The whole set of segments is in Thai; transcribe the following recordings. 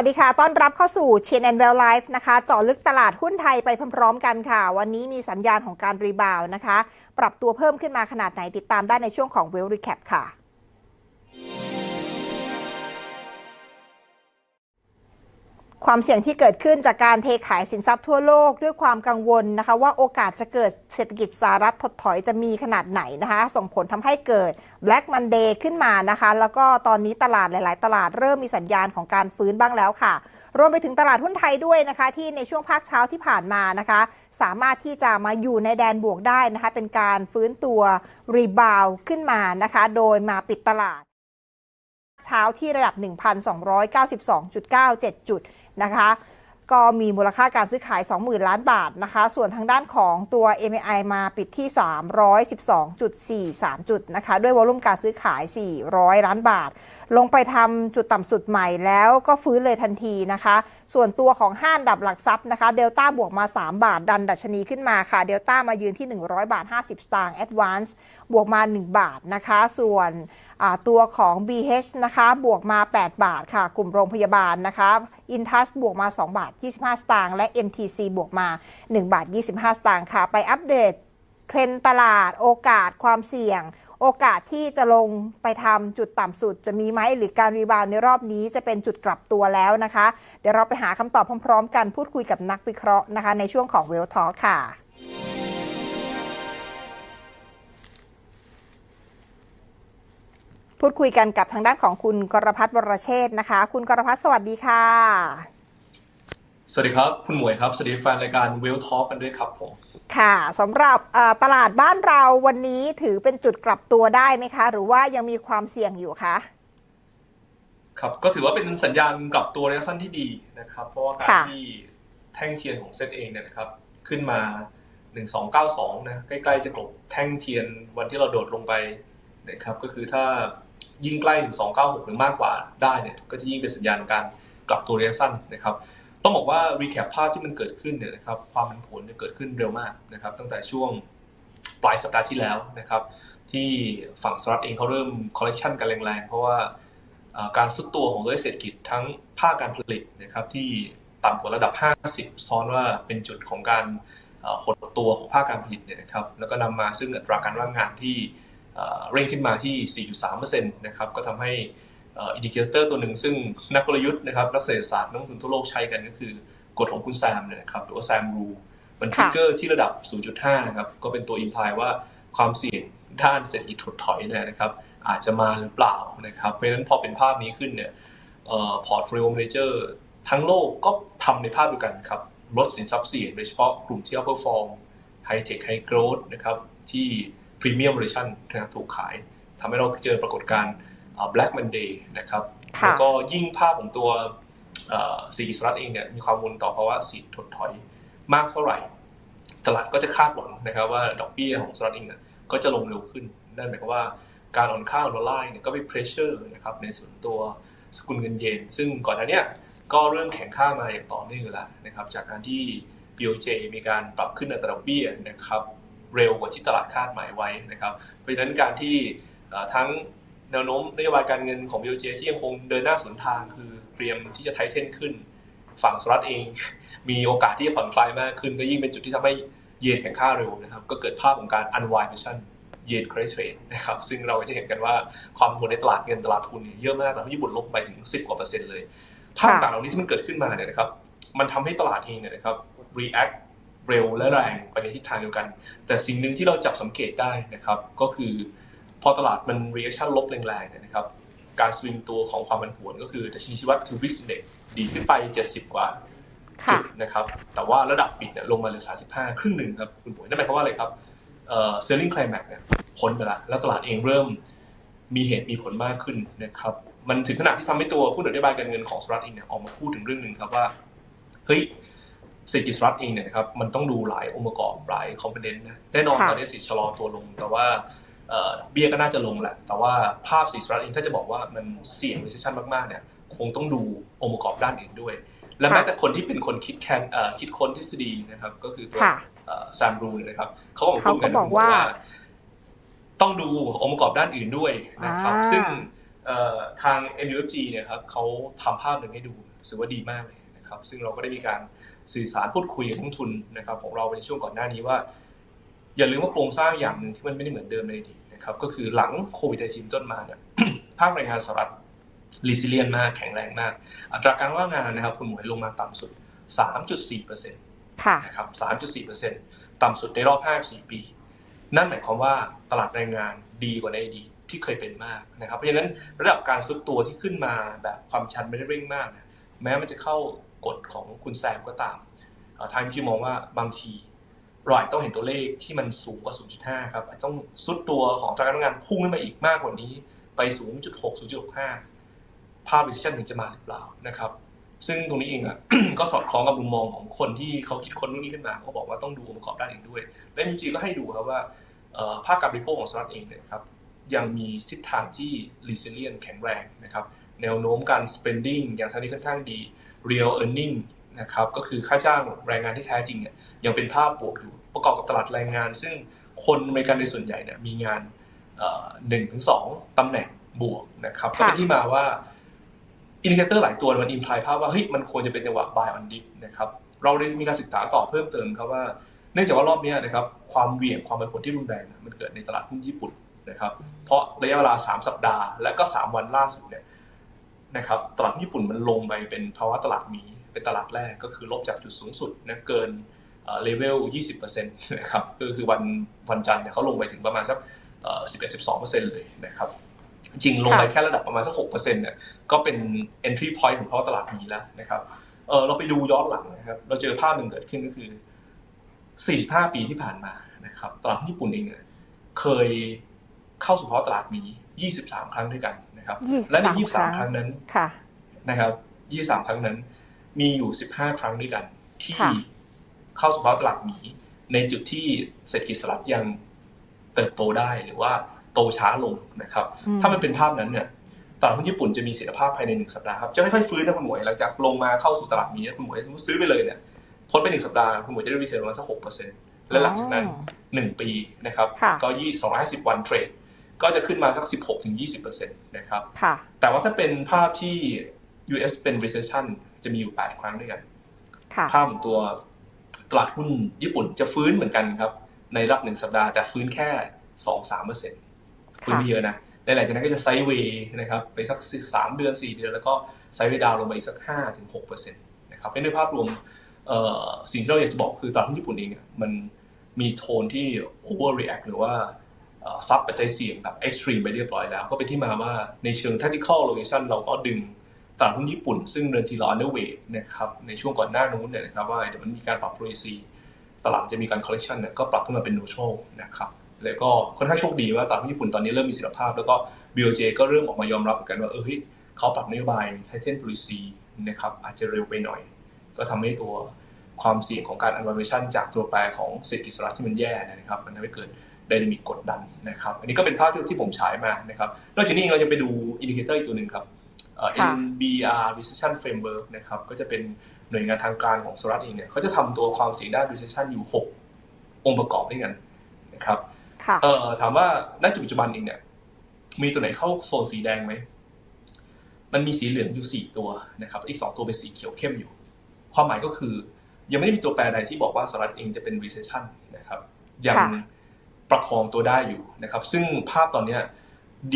สวัสดีค่ะ ต้อนรับเข้าสู่ Chain and Well Life นะคะเจาะลึกตลาดหุ้นไทยไปพร้อมๆกันค่ะ วันนี้มีสัญญาณของการรีบาวนะคะ ปรับตัวเพิ่มขึ้นมาขนาดไหนติดตามได้ในช่วงของ Well Recap ค่ะ ความเสี่ยงที่เกิดขึ้นจากการเทขายสินทรัพย์ทั่วโลกด้วยความกังวลนะคะ ว่าโอกาสจะเกิดเศรษฐกิจสหรัฐถดถอยจะมีขนาดไหนนะคะ ส่งผลทำให้เกิด Black Monday ขึ้นมานะคะ แล้วก็ตอนนี้ตลาดหลาย ๆ ตลาดเริ่มมีสัญญาณของการฟื้นบ้างแล้วค่ะ รวมไปถึงตลาดหุ้นไทยด้วยนะคะ ที่ในช่วงภาคเช้าที่ผ่านมานะคะ สามารถที่จะมาอยู่ในแดนบวกได้นะคะ เป็นการฟื้นตัวรีบาวขึ้นมานะคะ โดยมาปิดตลาด เช้าที่ระดับ 1,292.97 จุด นะคะก็มีมูลค่าการซื้อขาย 20,000 ล้านบาทนะคะ ส่วนทางด้านของตัว MAI มาปิดที่ 312.43 จุดนะคะ ด้วยวอลุ่มการซื้อขาย 400 ล้านบาท ลงไปทำจุดต่ำสุดใหม่แล้วก็ฟื้นเลยทันทีนะคะ ส่วนตัวของห้านดับหลักทรัพย์นะคะ เดลต้าบวกมา 3 บาท ดันดัชนีขึ้นมาค่ะ เดลต้ามายืนที่ 100 บาท 50 สตางค์ Advance บวกมา 1 บาทนะคะ ส่วนตัวของ BH นะคะ บวกมา 8 บาทค่ะ กลุ่มโรงพยาบาลนะคะ Intas บวกมา 2 บาท 25 สตางค์และ MTC บวกมา 1 บาท 25 สตางค์ค่ะ ไปอัปเดตเทรนตลาดโอกาสความเสี่ยง โอกาสที่จะลงไปทำจุดต่ำสุดจะมีไหมหรือการรีบาวด์ในรอบนี้จะเป็นจุดกลับตัวแล้วนะคะ เดี๋ยวเราไปหาคำตอบพร้อมๆ กันพูดคุยกับนักวิเคราะห์นะคะ ในช่วงของเวลทอค่ะ พูดคุยกันกับทางด้านของคุณกรพัฒน์วรเชษฐ์นะคะ คุณกรพัฒน์สวัสดีค่ะ สวัสดีครับ คุณหมวยครับ สวัสดีแฟนรายการ w e l l Talk กันด้วยครับผม ค่ะสำหรับเอ่อตลาดบ้านเราวันนี้ถือเป็นจุดกลับตัวได้ไหมคะ หรือว่ายังมีความเสี่ยงอยู่คะครับก็ถือว่าเป็นสัญญาณกลับตัวระยะสั้นที่ดีนะครับ เพราะว่าการค่ะที่แท่งเทียนของเซตเองเนี่ยนะครับ ขึ้นมา1292นะใกล้ๆจะกลบแท่งเทียนวันที่เราโดดลงไปนะครับก็คือถ้า ยิ่งใกล้1296 หรือมากกว่าได้เนี่ยก็จะยิ่งเป็นสัญญาณของการกลับตัวระยะสั้นนะครับต้องบอกว่า recap ภาพที่มันเกิดขึ้นเนี่ยนะครับความผันผวนเนี่ยเกิดขึ้นเร็วมากนะครับตั้งแต่ช่วงปลายสัปดาห์ที่แล้วนะครับที่ฝั่งสหรัฐเองเขาเริ่ม collection กันแรงๆ เพราะว่าการซุดตัวของตัวเลขเศรษฐกิจทั้งภาคการผลิตนะครับที่ต่ำกว่าระดับ 50 ซ้อนว่าเป็นจุดของการหดตัวของภาคการผลิตเนี่ยนะครับแล้วก็นำมาซึ่งอัตราการว่างงานที่ เอ่อเร่งขึ้นมาที่ 4.3%นะครับก็ทำให้อินดิเคเตอร์ตัวหนึ่งซึ่งนักกลยุทธ์นะครับนักเศรษฐศาสตร์นักลงทุนทั่วโลกใช้กันก็คือกฎของคุณแซมเนี่ยนะครับหรือว่าแซมรูมันทริกเกอร์ที่ระดับ 0.5 นะครับ ก็เป็นตัวอิมพลายว่าความเสี่ยงด้านเศรษฐกิจถดถอยเนี่ยนะครับ อาจจะมาหรือเปล่านะครับ เพราะฉะนั้นพอเป็นภาพนี้ขึ้นเนี่ยพอร์ตโฟลิโอแมเนเจอร์ทั้งโลกก็ทำในภาพเดียวกันครับลดสินทรัพย์เสี่ยงโดยเฉพาะกลุ่มที่ outperform high tech high growth นะครับที่ premium valuation นะครับถูกขายทำให้เราเจอปรากฏการณ์เอ่อ black monday นะครับค่ะแล้วก็ยิ่งภาพของตัวเอ่อเศรษฐกิจสหรัฐเองเนี่ยมีความวนต่อภาวะเศรษฐกิจถดถอยมากเท่าไหร่ ตลาดก็จะคาดหวังนะครับว่าดอกเบี้ยของสหรัฐเองเนี่ยก็จะลงเร็วขึ้นนั่นหมายความว่าการอ่อนค่าของดอลลาร์เนี่ยก็ไปเพรสเชอร์นะครับในส่วนตัวสกุลเงินเยน ซึ่งก่อนหน้าเนี้ยก็เริ่มแข็งค่ามาอย่างต่อเนื่องอยู่แล้วนะครับจากการที่ BOJ มีการปรับขึ้นอัตราดอกเบี้ยนะครับ เร็วกว่าที่ตลาดคาดหมายไว้นะครับเพราะฉะนั้นการที่ทั้งแนวโน้มนโยบายการเงินของ BOJ ที่ยังคงเดินหน้าสวนทางคือเตรียมที่จะไทเทนขึ้น ฝั่งสหรัฐเอง มีโอกาสที่จะผ่อนคลายมากขึ้น ก็ยิ่งเป็นจุดที่ทำให้เยนแข็งค่าเร็วนะครับ ก็เกิดภาพของการ unwind position เยน credit trade นะครับ ซึ่งเราจะเห็นกันว่าความผันในตลาดเงินตลาดทุนเยอะมากแต่ญี่ปุ่นลบไปถึง 10กว่าเปอร์เซ็นต์เลยภาพต่างเหล่านี้ที่มันเกิดขึ้นมาเนี่ยนะครับ มันทำให้ตลาดเองเนี่ยนะครับ react เร็วและแรงไปในทิศทางเดียวกัน แต่สิ่งหนึ่งที่เราจับสังเกตได้นะครับ ก็คือพอตลาดมัน reaction ลบแรงๆเนี่ยนะครับ การสวิงตัวของความผันผวนก็คือดัชนีชีวัดคือ VIX Index ดีขึ้นไป 70 กว่าค่ะจุดนะครับ แต่ว่าระดับปิดเนี่ยลงมาเหลือ 35 ครึ่งหนึ่งครับคุณปุ๋ยนั่นหมายความว่าอะไรครับเอ่อ selling climax เนี่ยพ้นไปแล้วแล้วตลาดเองเริ่มมีเหตุมีผลมากขึ้นนะครับ มันถึงขนาดที่ทำให้ตัวผู้นโยบายการเงินของสหรัฐเองเนี่ยออกมาพูดถึงเรื่องหนึ่งครับว่า เฮ้ย เศรษฐกิจสหรัฐเองเนี่ยนะครับมันต้องดูหลายองค์ประกอบหลายคอมโพเนนต์นะแน่นอนค่ะตอนนี้สิชะลอตัวลง แต่ว่าเอ่อดอกเบี้ยก็น่าจะลงแหละ แต่ว่าภาพสีสหรัฐเองถ้าจะบอกว่ามันเสี่ยง recession มากๆเนี่ยคงต้องดูองค์ประกอบด้านอื่นด้วย และแม้แต่คนที่เป็นคนคิดแคนเอ่อคิดค้นทฤษฎีนะครับก็คือตัวค่ะแซมรูนนะครับเขาก็มาเขาพูดก็กันบอกว่า ต้องดูองค์ประกอบด้านอื่นด้วยนะครับอ่าซึ่งเอ่อทาง MUFG เนี่ยครับเขาทำภาพหนึ่งให้ดูรู้สึกว่าดีมากเลยนะครับ ซึ่งเราก็ได้มีการ สื่อสารพูดคุยกับนักลงทุนนะครับของเราในช่วงก่อนหน้านี้ว่า อย่าลืมว่าโครงสร้างอย่างหนึ่งที่มันไม่ได้เหมือนเดิมในอดีตนะครับก็คือหลังโควิด -19 ต้นมาเนี่ยภาคแรงงานสหรัฐรีซิเลียนมากแข็งแรงมาก อัตราการว่างงานนะครับคุณหมวยลงมาต่ำสุด 3.4%ค่ะนะครับ 3.4%ต่ำสุดในรอบ 54 ปี นั่นหมายความว่าตลาดแรงงานดีกว่าในอดีตที่เคยเป็นมากนะครับ เพราะฉะนั้นระดับการซุดตัวที่ขึ้นมาแบบความชันไม่ได้เร่งมากนะแม้มันจะเข้า กฎของคุณแซมก็ตามทางที่มองว่าบางทีเราอาจต้องเห็นตัวเลขที่มันสูงกว่า 0.5 ครับอาจต้องซุดตัวของตลาดแรงงานพุ่งขึ้นมาอีกมากกว่านี้ ไป 0.6 0.65 ภาพ recession ถึงจะมาหรือเปล่านะครับ ซึ่งตรงนี้เองอะก็สอดคล้องกับมุมมองของคนที่เขาคิดค้นเรื่องนี้ขึ้นมาเขาบอกว่าต้องดูองค์ประกอบด้านอื่นด้วย และจริงๆก็ให้ดูครับว่าภาคการบริโภคของสหรัฐเองเนี่ยครับยังมีทิศทางที่ resilient แข็งแรงนะครับแนวโน้มการ spending อย่างทางนี้ค่อนข้างดี real earning นะครับก็คือค่าจ้างแรงงานที่แท้จริงเนี่ยยังเป็นภาพบวกอยู่ประกอบกับตลาดแรงงาน ซึ่งคนอเมริกันในส่วนใหญ่เนี่ยมีงานหนึ่งถึงสองตำแหน่งบวกนะครับก็เป็นที่มาว่าอินดิเคเตอร์หลายตัวมันอิมพลายภาพว่าเฮ้ยมันควรจะเป็นจังหวะ buy on dip นะครับเราได้มีการศึกษาต่อเพิ่มเติมครับว่า เนื่องจากว่ารอบนี้นะครับความเหวี่ยงความผันผวนที่รุนแรงเนี่ยมันเกิดในตลาดหุ้นญี่ปุ่นนะครับเพราะระยะเวลา 3 สัปดาห์และก็ 3 วันล่าสุดเนี่ย นะครับตลาดหุ้นญี่ปุ่นมันลงไปเป็นภาวะตลาดหมีเป็นตลาดแรกก็คือลบจากจุดสูงสุดนะเกินเลเวล 20%นะครับก็คือวันวันจันทร์เนี่ยเขาลงไปถึงประมาณสักเอ่อ11-12%เลยนะครับจริงลงไปแค่ระดับประมาณสักหกเปอร์เซ็นต์เนี่ยก็เป็น entry point ของภาวะตลาดมีแล้วนะครับเออเราไปดูย้อนหลังนะครับเราเจอภาพหนึ่งเกิดขึ้นก็คือ 45 ปีที่ผ่านมานะครับตลาดหุ้นญี่ปุ่นเองเนี่ยเคยเข้าสู่ภาวะตลาดมี 23 ครั้งด้วยกัน นะครับ23และในครั้ง23 ครั้งนั้นค่ะนะครับ 23 ครั้งนั้น มีอยู่ 15 ครั้งด้วยกัน ที่ค่ะเข้าสู่ภาวะตลาดหมี ในจุดที่เศรษฐกิจสหรัฐยังเติบโตได้หรือว่าโตช้าลงนะครับอืมถ้ามันเป็นภาพนั้นเนี่ยตลาดหุ้นญี่ปุ่นจะมีเสถียรภาพภายในหนึ่งสัปดาห์ครับจะค่อยๆฟื้นนะคุณหมวยหลังจากลงมาเข้าสู่ตลาดหมีนะคุณหมวยสมมติซื้อไปเลยเนี่ยพ้นไปหนึ่งสัปดาห์คุณหมวยจะได้รีเทิร์นประมาณสักหกเปอร์เซ็นต์และหลังจากนั้นอ๋อหนึ่งปีนะครับค่ะก็ยี่สองร้อยห้าสิบวันเทรด ก็จะขึ้นมาสักสิบหกถึงยี่สิบเปอร์เซ็นต์นะครับค่ะแต่ว่าถ้าเป็นภาพที่ US เป็น recession จะมีอยู่ 8 ครั้งด้วยกันค่ะภาพของตัวตลาดหุ้นญี่ปุ่นจะฟื้นเหมือนกันครับ ในรอบหนึ่งสัปดาห์แต่ฟื้นแค่ 2-3เปอร์เซ็นต์ฟื้นไม่เยอะนะในหลังจากนั้นก็จะไซด์เวย์นะครับไปสัก 3 เดือน 4 เดือน แล้วก็ไซด์เวย์ดาวน์ลงมาอีกสัก 5-6เปอร์เซ็นต์นะครับเป็นในภาพรวมเอ่อสิ่งที่เราอยากจะบอกคือตลาดหุ้นญี่ปุ่นเองเนี่ยมันมีโทนที่ overreact หรือว่าเอ่อ ซับปัจจัยเสี่ยงแบบ extreme ไปเรียบร้อยแล้ว ก็เป็นที่มาว่าในเชิง tactical location เราก็ดึงตลาดหุ้นญี่ปุ่น ซึ่งเดินทีละ underweight นะครับในช่วงก่อนหน้านู้นเนี่ยนะครับว่าเดี๋ยวมันมีการปรับ policy ตลาดจะมีการ correction เนี่ยก็ปรับขึ้นมาเป็น neutral นะครับแล้วก็ค่อนข้างโชคดีว่าตลาดหุ้นญี่ปุ่นตอนนี้เริ่มมีเสถียรภาพ แล้วก็ BOJ ก็เริ่มออกมายอมรับเหมือนกันว่าเออเฮ้ยเขาปรับนโยบาย tighten policy นะครับอาจจะเร็วไปหน่อย ก็ทำให้ตัวความเสี่ยงของการ unvaluation จากตัวแปรของเศรษฐกิจสหรัฐที่มันแย่นะครับ มันทำให้เกิด ไดนามิกกดดันนะครับ อันนี้ก็เป็นภาพที่ที่ผมฉายมานะครับ นอกจากนี้เองเราจะไปดูอินดิเคเตอร์อีกตัวหนึ่งครับเอ่อค่ะ NBR Recession Framework นะครับ ก็จะเป็นหน่วยงานทางการของสหรัฐเองเนี่ยเขาจะทำตัวความเสี่ยงด้าน recession อยู่ 6 องค์ประกอบด้วยกันนะครับค่ะเอ่อถามว่าณจุดปัจจุบันเองเนี่ย มีตัวไหนเข้าโซนสีแดงไหม มันมีสีเหลืองอยู่ 4 ตัวนะครับ อีก 2 ตัวเป็นสีเขียวเข้มอยู่ ความหมายก็คือ ยังไม่ได้มีตัวแปรใดที่บอกว่าสหรัฐเองจะเป็น recession นะครับ ยังค่ะ ประคองตัวได้อยู่นะครับ ซึ่งภาพตอนเนี้ย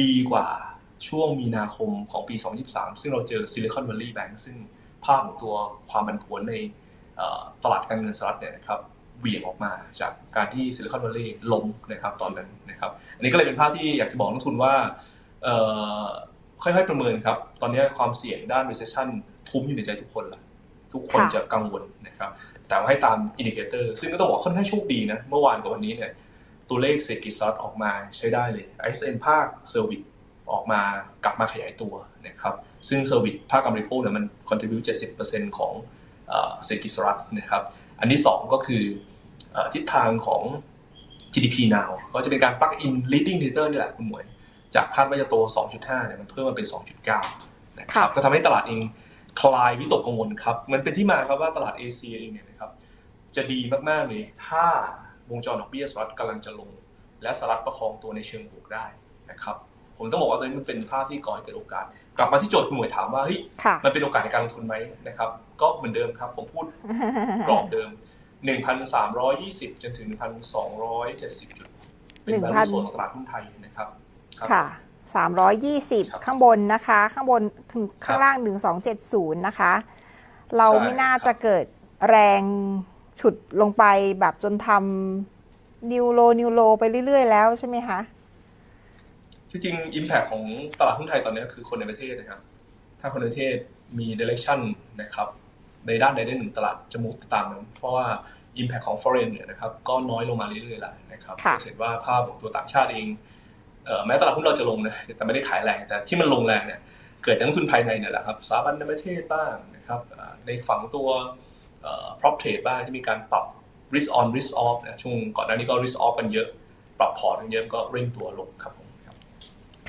ดีกว่าช่วงมีนาคมของปี 2023 ซึ่งเราเจอ Silicon Valley Bank ซึ่งภาพของตัวความผันผวนในเอ่อตลาดการเงินสหรัฐเนี่ยนะครับเหวี่ยงออกมาจากการที่ Silicon Valley ล้มนะครับตอนนั้นนะครับ อันนี้ก็เลยเป็นภาพที่อยากจะบอกนักลงทุนว่าเอ่อค่อยๆประเมินครับ ตอนนี้ความเสี่ยงด้าน recession ทุ้มอยู่ในใจทุกคนละทุกคนค่ะจะกังวลนะครับ แต่ว่าให้ตามอินดิเคเตอร์ซึ่งก็ต้องบอกค่อนข้างโชคดีนะ เมื่อวานกับวันนี้เนี่ย ตัวเลขเศรษฐกิจสหรัฐออกมาใช้ได้เลย ISM ภาคเซอร์วิสออกมากลับมาขยายตัวนะครับซึ่งเซอร์วิสภาคการบริโภคเนี่ยมัน contribute 70%ของเอ่อเศรษฐกิจสหรัฐนะครับ อันที่2ก็คือเอ่อทิศทางของ GDP now ก็จะเป็นการ plug in leading indicator นี่แหละคุณหมวย จากคาดว่าจะโต 2.5 เนี่ยมันเพิ่มมาเป็น 2.9 นะครับค่ะก็ทำให้ตลาดเองคลายวิตกกังวลครับ มันเป็นที่มาครับว่าตลาดเอเชียเองเนี่ยนะครับ จะดีมาก ๆ เลย ถ้า วงจรดอกเบี้ยสหรัฐกำลังจะลง และสหรัฐประคองตัวในเชิงบวกได้นะครับผมต้องบอกว่าตอนนี้มันเป็นภาพที่ก่อให้เกิดโอกาส กลับมาที่โจทย์คุณหมวยถามว่าเฮ้ยค่ะมันเป็นโอกาสในการลงทุนไหมนะครับ ก็เหมือนเดิมครับ ผมพูดกรอบเดิม 1,320 จนถึง 1,270 จุด เป็น1,000 value zone ของตลาดหุ้นไทยนะครับครับค่ะครับ320 ข้างบนนะคะ ข้างบนถึงข้างล่าง 1270 นะคะ เราใช่ไม่น่าครับจะเกิดแรง ฉุดลงไปแบบจนทำนิวโลนิวโลไปเรื่อย ๆ แล้วใช่ไหมคะที่จริง Impact ของตลาดหุ้นไทยตอนนี้คือคนในประเทศนะครับ ถ้าคนในประเทศมี direction นะครับ ในด้านใดด้านหนึ่งตลาดจะมุกตามนั้น เพราะว่า Impact ของ foreign เนี่ยนะครับก็น้อยลงมาเรื่อยๆแล้วนะครับค่ะจะเห็นว่าภาพของตัวต่างชาติเองเอ่อแม้ตลาดหุ้นเราจะลงนะแต่ไม่ได้ขายแรงแต่ที่มันลงแรงเนี่ยเกิดจากนักลงทุนภายในเนี่ยแหละครับสถาบันในประเทศบ้างนะครับอ่าในฝั่งตัว เอ่อ prop trade บ้างที่มีการปรับ risk on risk off นะช่วงก่อนหน้านี้ก็ risk off กันเยอะ ปรับพอร์ตกันเยอะก็เร่งตัวลงครับผมครับ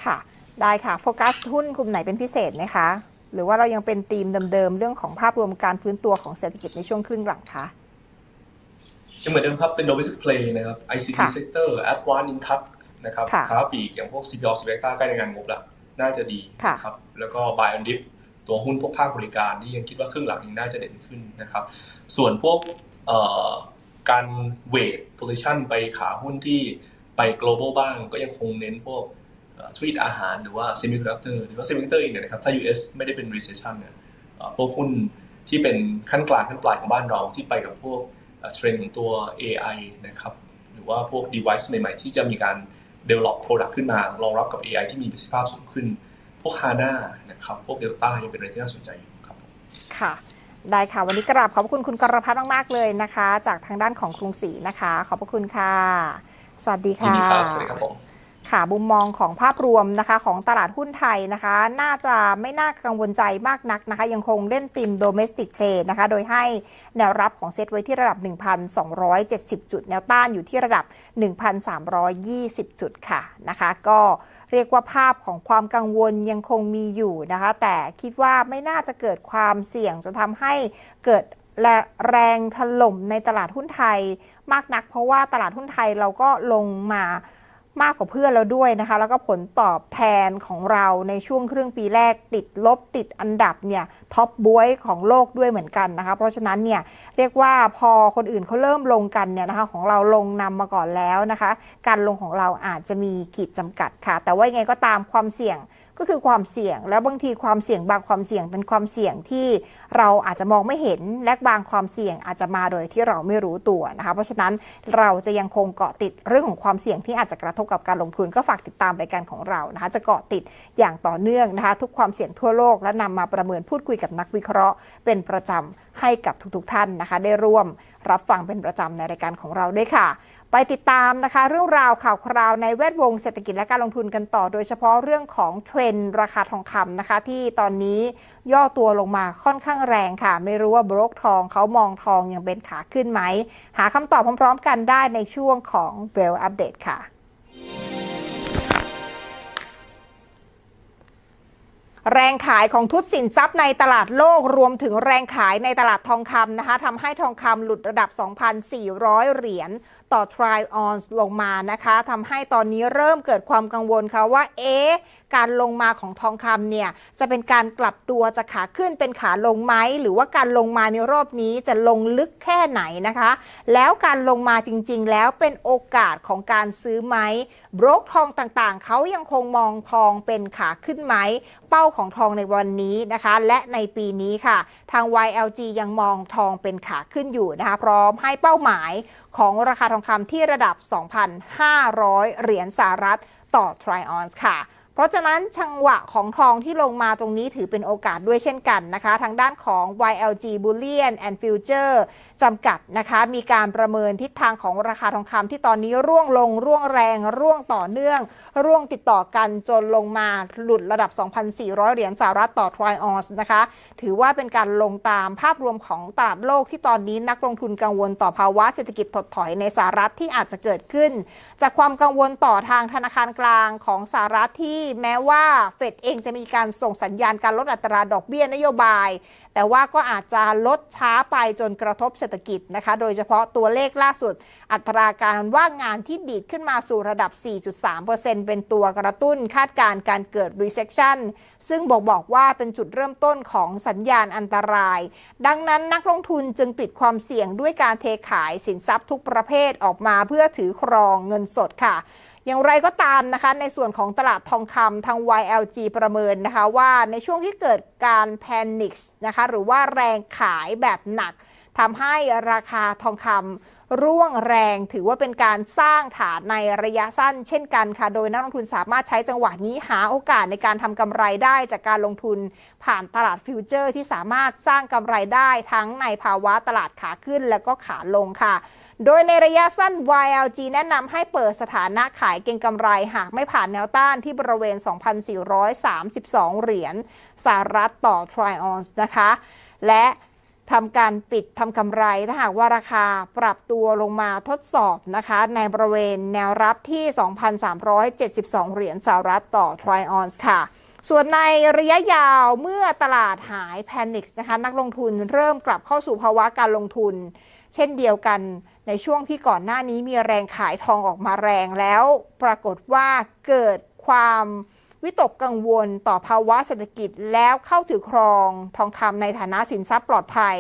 ค่ะ ได้ค่ะ โฟกัสหุ้นกลุ่มไหนเป็นพิเศษไหมคะ หรือว่าเรายังเป็นธีมเดิมๆ เรื่องของภาพรวมการฟื้นตัวของเศรษฐกิจในช่วงครึ่งหลังคะยังเหมือนเดิมครับ เป็น domestic play นะครับ ICT ค่ะ sector Advanced Intouch นะครับค่ะค้าปลีกอย่างพวก CPO s p e c t a ใกล้ในงานงบแล้ว น่าจะดีค่ะนะครับแล้วก็ Buy and Dip ตัวหุ้นพวกภาคบริการที่ยังคิดว่าครึ่งหลังยังน่าจะเด่นขึ้นนะครับ ส่วนพวกการเวท position ไปขาหุ้นที่ไป global บ้างก็ยังคงเน้นพวกเอ่อธุรกิจอาหารหรือว่า semiconductor หรือว่า semiconductor เองเนี่ยนะครับถ้า US ไม่ได้เป็น recession เนี่ยพวกหุ้นที่เป็นขั้นกลางขั้นปลายของบ้านเราที่ไปกับพวกเทรนด์ของตัว AI นะครับหรือว่าพวก device ใหม่ๆที่จะมีการ develop product ขึ้นมารองรับกับ AI ที่มีประสิทธิภาพสูงขึ้น วก HANA นะครับพวก Delta ยังเป็นอะไรที่น่าสนใจอยู่ครับผมค่ะ ได้ค่ะ วันนี้กราบขอบพระคุณคุณกรพัฒน์มากๆเลยนะคะ จากทางด้านของกรุงศรีนะคะ ขอบพระคุณค่ะ สวัสดียินค่ะดีครับสวัสดีครับผม ค่ะมุมมองของภาพรวมนะคะของตลาดหุ้นไทยนะคะ น่าจะไม่น่ากังวลใจมากนักนะคะ ยังคงเล่นติม domestic play นะคะ โดยให้แนวรับของเซตไว้ที่ระดับ 1,270 จุด แนวต้านอยู่ที่ระดับ 1,320 จุดค่ะนะคะ ก็เรียกว่าภาพของความกังวลยังคงมีอยู่นะคะ แต่คิดว่าไม่น่าจะเกิดความเสี่ยงจนทำให้เกิดแรงถล่มในตลาดหุ้นไทยมากนัก เพราะว่าตลาดหุ้นไทยเราก็ลงมา มากกว่าเพื่อนเราด้วยนะคะ แล้วก็ผลตอบแทนของเราในช่วงครึ่งปีแรกติดลบติดอันดับเนี่ยท็อปบวยของโลกด้วยเหมือนกันนะคะ เพราะฉะนั้นเนี่ยเรียกว่าพอคนอื่นเขาเริ่มลงกันเนี่ยนะคะของเราลงนำมาก่อนแล้วนะคะ การลงของเราอาจจะมีขีดจำกัดค่ะ แต่ว่ายังไงก็ตามความเสี่ยง ก็คือความเสี่ยง แล้วบางทีความเสี่ยงบางความเสี่ยงเป็นความเสี่ยงที่เราอาจจะมองไม่เห็นและบางความเสี่ยงอาจจะมาโดยที่เราไม่รู้ตัวนะคะ เพราะฉะนั้นเราจะยังคงเกาะติดเรื่องของความเสี่ยงที่อาจจะกระทบกับการลงทุนก็ฝากติดตามรายการของเรานะคะ จะเกาะติดอย่างต่อเนื่องนะคะ ทุกความเสี่ยงทั่วโลกและนำมาประเมินพูดคุยกับนักวิเคราะห์ เป็นประจำให้กับทุกๆท่านนะคะ ได้ร่วมรับฟังเป็นประจำในรายการของเราด้วยค่ะ ไปติดตามนะคะ เรื่องราวข่าวคราวในแวดวงเศรษฐกิจและการลงทุนกันต่อ โดยเฉพาะเรื่องของเทรนด์ราคาทองคำนะคะ ที่ตอนนี้ย่อตัวลงมาค่อนข้างแรงค่ะ ไม่รู้ว่าบรกทองเขามองทองยังเป็นขาขึ้นไหม หาคำตอบพร้อมๆกันได้ในช่วงของเบลอัปเดตค่ะ แรงขายของทุนสินทรัพย์ในตลาดโลกรวมถึงแรงขายในตลาดทองคำนะคะทำให้ทองคำหลุดระดับ 2,400 เหรียญต่อทริออนลงมานะคะทำให้ตอนนี้เริ่มเกิดความกังวลค่ะว่า เอ๊ะ การลงมาของทองคำเนี่ย จะเป็นการกลับตัวจะขาขึ้นเป็นขาลงไหม หรือว่าการลงมาในรอบนี้จะลงลึกแค่ไหนนะคะ แล้วการลงมาจริงๆ แล้วเป็นโอกาสของการซื้อไหม บรกทองต่างๆ เขายังคงมองทองเป็นขาขึ้นไหม เป้าของทองในวันนี้นะคะ และในปีนี้ค่ะ ทาง YLG ยังมองทองเป็นขาขึ้นอยู่นะคะ พร้อมให้เป้าหมายของราคาทองคำที่ระดับ 2,500 เหรียญสหรัฐต่อทริออนส์ค่ะ เพราะฉะนั้นจังหวะของทองที่ลงมาตรงนี้ถือเป็นโอกาสด้วยเช่นกันนะคะ ทางด้านของ YLG Bullion and Future จำกัดนะคะ มีการประเมินทิศทางของราคาทองคำที่ตอนนี้ร่วงลง ร่วงแรง ร่วงต่อเนื่อง ร่วงติดต่อกันจนลงมาหลุดระดับ 2,400 เหรียญสหรัฐต่อทริออนซ์นะคะ ถือว่าเป็นการลงตามภาพรวมของตลาดโลกที่ตอนนี้นักลงทุนกังวลต่อภาวะเศรษฐกิจถดถอยในสหรัฐที่อาจจะเกิดขึ้น จากความกังวลต่อทางธนาคารกลางของสหรัฐที่แม้ว่าเฟดเองจะมีการส่งสัญญาณการลดอัตราดอกเบี้ยนโยบาย แต่ว่าก็อาจจะลดช้าไปจนกระทบเศรษฐกิจนะคะ โดยเฉพาะตัวเลขล่าสุด อัตราการว่างงานที่ดีดขึ้นมาสู่ระดับ 4.3%เป็นตัวกระตุ้นคาดการณ์การเกิด recession ซึ่งบอกบอกว่าเป็นจุดเริ่มต้นของสัญญาณอันตราย ดังนั้นนักลงทุนจึงปิดความเสี่ยงด้วยการเทขายสินทรัพย์ทุกประเภทออกมาเพื่อถือครองเงินสดค่ะ อย่างไรก็ตามนะคะ ในส่วนของตลาดทองคำทาง YLG ประเมินนะคะว่าในช่วงที่เกิดการแพนิคนะคะหรือว่าแรงขายแบบหนักทำให้ราคาทองคำร่วงแรงถือว่าเป็นการสร้างฐานในระยะสั้น เช่นกันค่ะ โดยนักลงทุนสามารถใช้จังหวะนี้หาโอกาสในการทำกำไรได้จากการลงทุนผ่านตลาดฟิวเจอร์ที่สามารถสร้างกำไรได้ทั้งในภาวะตลาดขาขึ้นและก็ขาลงค่ะ โดยในระยะสั้น YLG แนะนำให้เปิดสถานะขายเก็งกำไรหากไม่ผ่านแนวต้านที่บริเวณ 2,432 เหรียญสหรัฐต่อ t r i o n นะคะ และทำการปิดทำกำไรถ้าหากว่าราคาปรับตัวลงมาทดสอบนะคะ ในบริเวณแนวรับที่ 2,372 เหรียญสหรัฐต่อ t r i o n ค่ะส่วนในระยะยาวเมื่อตลาดหายแพนิคนะคะนักลงทุนเริ่มกลับเข้าสู่ภาวะการลงทุน เช่นเดียวกันในช่วงที่ก่อนหน้านี้มีแรงขายทองออกมาแรงแล้ว ปรากฏว่าเกิดความ วิตกกังวลต่อภาวะเศรษฐกิจแล้วเข้าถือครองทองคำในฐานะสินทรัพย์ปลอดภัย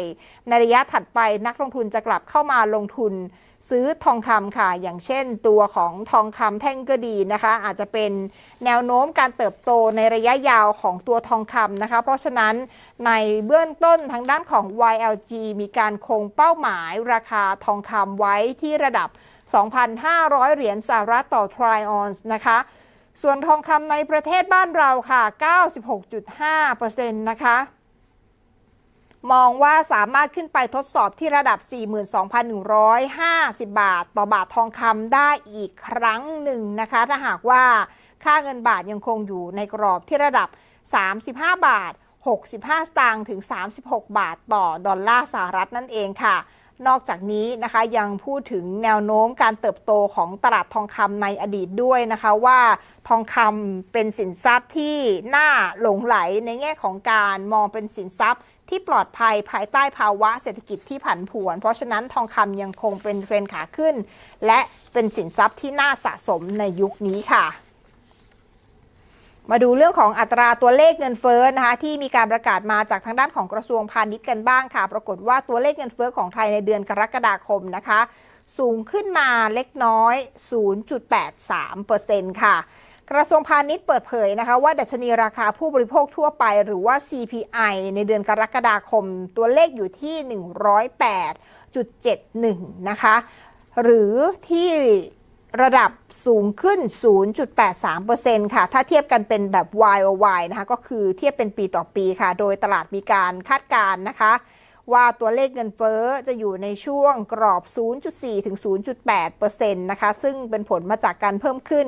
ในระยะถัดไปนักลงทุนจะกลับเข้ามาลงทุนซื้อทองคำค่ะ อย่างเช่นตัวของทองคำแท่งก็ดีนะคะ อาจจะเป็นแนวโน้มการเติบโตในระยะยาวของตัวทองคำนะคะ เพราะฉะนั้นในเบื้องต้นทางด้านของ YLG มีการคงเป้าหมายราคาทองคำไว้ที่ระดับ 2,500 เหรียญสหรัฐต่อทริออนส์นะคะ ส่วนทองคำในประเทศบ้านเราค่ะ 96.5%นะคะ มองว่าสามารถขึ้นไปทดสอบที่ระดับ 42,150 บาท ต่อบาททองคำได้อีกครั้งหนึ่งนะคะ ถ้าหากว่าค่าเงินบาทยังคงอยู่ในกรอบที่ระดับ 35 บาท 65 สตางค์ถึง 36 บาทต่อดอลลาร์สหรัฐนั่นเองค่ะ นอกจากนี้นะคะยังพูดถึงแนวโน้มการเติบโตของตลาดทองคำในอดีตด้วยนะคะว่าทองคำเป็นสินทรัพย์ที่น่าหลงไหลในแง่ของการมองเป็นสินทรัพย์ที่ปลอดภัยภายใต้ภาวะเศรษฐกิจที่ผันผวน เพราะฉะนั้นทองคำยังคงเป็นเทรนขาขึ้น และเป็นสินทรัพย์ที่น่าสะสมในยุคนี้ค่ะ มาดูเรื่องของอัตราตัวเลขเงินเฟ้อนะคะที่มีการประกาศมาจากทางด้านของกระทรวงพาณิชย์กันบ้างค่ะ ปรากฏว่าตัวเลขเงินเฟ้อของไทยในเดือนกรกฎาคมนะคะ สูงขึ้นมาเล็กน้อย 0.83%ค่ะ กระทรวงพาณิชย์เปิดเผยนะคะว่าดัชนีราคาผู้บริโภคทั่วไปหรือว่า CPI ในเดือนกรกฎาคม ตัวเลขอยู่ที่ 108.71 นะคะ หรือที่ ระดับสูงขึ้น 0.83%ค่ะ ถ้าเทียบกันเป็นแบบ Y o Y นะคะ ก็คือเทียบเป็นปีต่อปีค่ะ โดยตลาดมีการคาดการณ์นะคะ ว่าตัวเลขเงินเฟ้อจะอยู่ในช่วงกรอบ 0.4 ถึง 0.8%นะคะ ซึ่งเป็นผลมาจากการเพิ่มขึ้น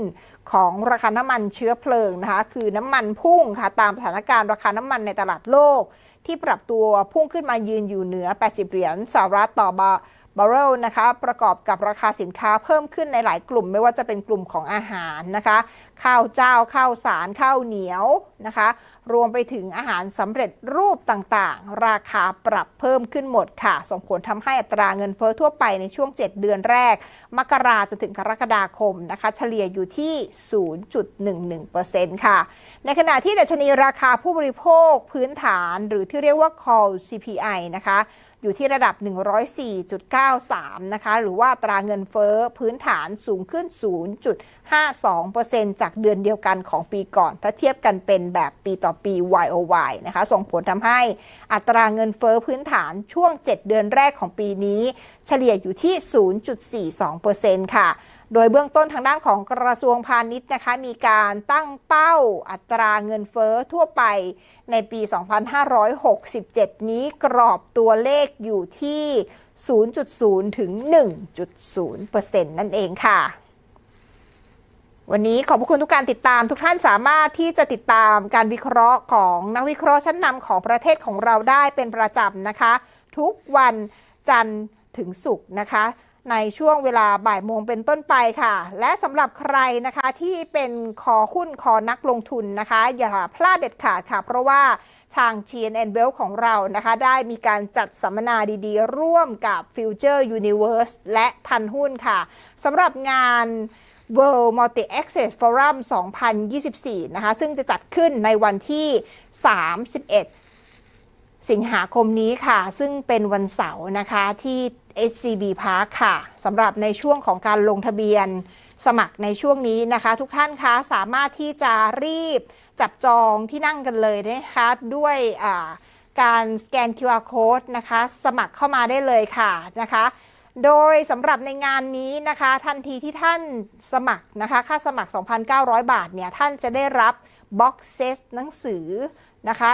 ของราคาน้ำมันเชื้อเพลิงนะคะ คือน้ำมันพุ่งค่ะ ตามสถานการณ์ราคาน้ำมันในตลาดโลก ที่ปรับตัวพุ่งขึ้นมายืนอยู่เหนือ 80 เหรียญสหรัฐต่อบา บาร์เรลนะคะประกอบกับราคาสินค้าเพิ่มขึ้นในหลายกลุ่ม ไม่ว่าจะเป็นกลุ่มของอาหารนะคะ ข้าวเจ้าข้าวสารข้าวเหนียวนะคะ รวมไปถึงอาหารสำเร็จรูปต่างๆ ราคาปรับเพิ่มขึ้นหมดค่ะ ส่งผลทำให้อัตราเงินเฟ้อทั่วไปในช่วง 7 เดือนแรก มกราจนถึงกรกฎาคมนะคะ เฉลี่ยอยู่ที่ 0.11%ค่ะ ในขณะที่ดัชนีราคาผู้บริโภคพื้นฐาน หรือที่เรียกว่า call CPI นะคะ อยู่ที่ระดับ 104.93 นะคะ หรือว่าตราเงินเฟ้อพื้นฐานสูงขึ้น 0.52%จากเดือนเดียวกันของปีก่อน ถ้าเทียบกันเป็นแบบปีต่อปี YOY นะคะ ส่งผลทำให้อัตราเงินเฟ้อพื้นฐานช่วง 7 เดือนแรกของปีนี้ เฉลี่ยอยู่ที่ 0.42%ค่ะ โดยเบื้องต้นทางด้านของกระทรวงพาณิชย์นะคะมีการตั้งเป้าอัตราเงินเฟ้อทั่วไปในปี 2567 นี้กรอบตัวเลขอยู่ที่ 0.0 ถึง 1.0%นั่นเองค่ะ วันนี้ขอบคุณทุกการติดตามทุกท่านสามารถที่จะติดตามการวิเคราะห์ของนักวิเคราะห์ชั้นนำของประเทศของเราได้เป็นประจำนะคะ ทุกวันจันทร์ถึงศุกร์นะคะ ในช่วงเวลาบ่ายโมงเป็นต้นไปค่ะ และสำหรับใครนะคะที่เป็นคอหุ้นคอนักลงทุนนะคะ อย่าพลาดเด็ดขาดค่ะ เพราะว่าทาง TNN w e l l ของเรานะคะ ได้มีการจัดสัมมนาดีๆ ร่วมกับ Future Universe และทันหุ้นค่ะสำหรับงาน World Multi Access Forum 2024 นะคะ ซึ่งจะจัดขึ้นในวันที่ 31 สิงหาคมนี้ค่ะ ซึ่งเป็นวันเสาร์นะคะที่ SCB Park ค่ะสำหรับในช่วงของการลงทะเบียนสมัครในช่วงนี้นะคะ ทุกท่านคะสามารถที่จะรีบจับจองที่นั่งกันเลยนะคะด้วยการสแกน QR code นะคะ สมัครเข้ามาได้เลยค่ะนะคะโดยสำหรับในงานนี้นะคะทันทีที่ท่านสมัครนะคะค่าสมัคร 2,900 บาทเนี่ยท่านจะได้รับบ็อกเซตหนังสือนะคะ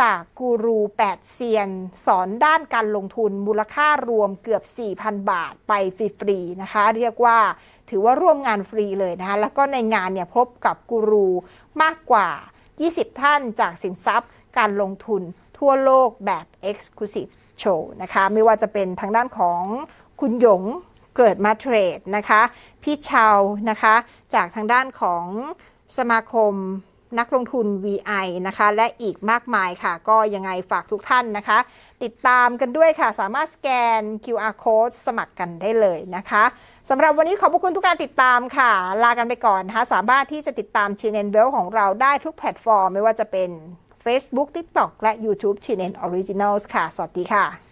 จากกูรู8เซียน สอนด้านการลงทุนมูลค่ารวมเกือบ 4,000 บาทไปฟรีๆนะคะ เรียกว่าถือว่าร่วมงานฟรีเลยนะคะ แล้วก็ในงานเนี่ยพบกับกูรูมากกว่า 20 ท่านจากสินทรัพย์การลงทุนทั่วโลกแบบ Exclusive Show นะคะ ไม่ว่าจะเป็นทางด้านของคุณหยงเกิดมาเทรดนะคะ พี่ชาวนะคะ จากทางด้านของสมาคม นักลงทุน VI นะคะ และอีกมากมายค่ะ ก็ยังไงฝากทุกท่านนะคะ ติดตามกันด้วยค่ะ สามารถสแกน QR code สมัครกันได้เลยนะคะสำหรับวันนี้ขอบคุณทุกการติดตามค่ะ ลากันไปก่อนนะคะ สามารถที่จะติดตาม c h i n e n Bell ของเราได้ทุกแพลตฟอร์ม ไม่ว่าจะเป็น Facebook TikTok และ YouTube c h i n e n Originals ค่ะ สวัสดีค่ะ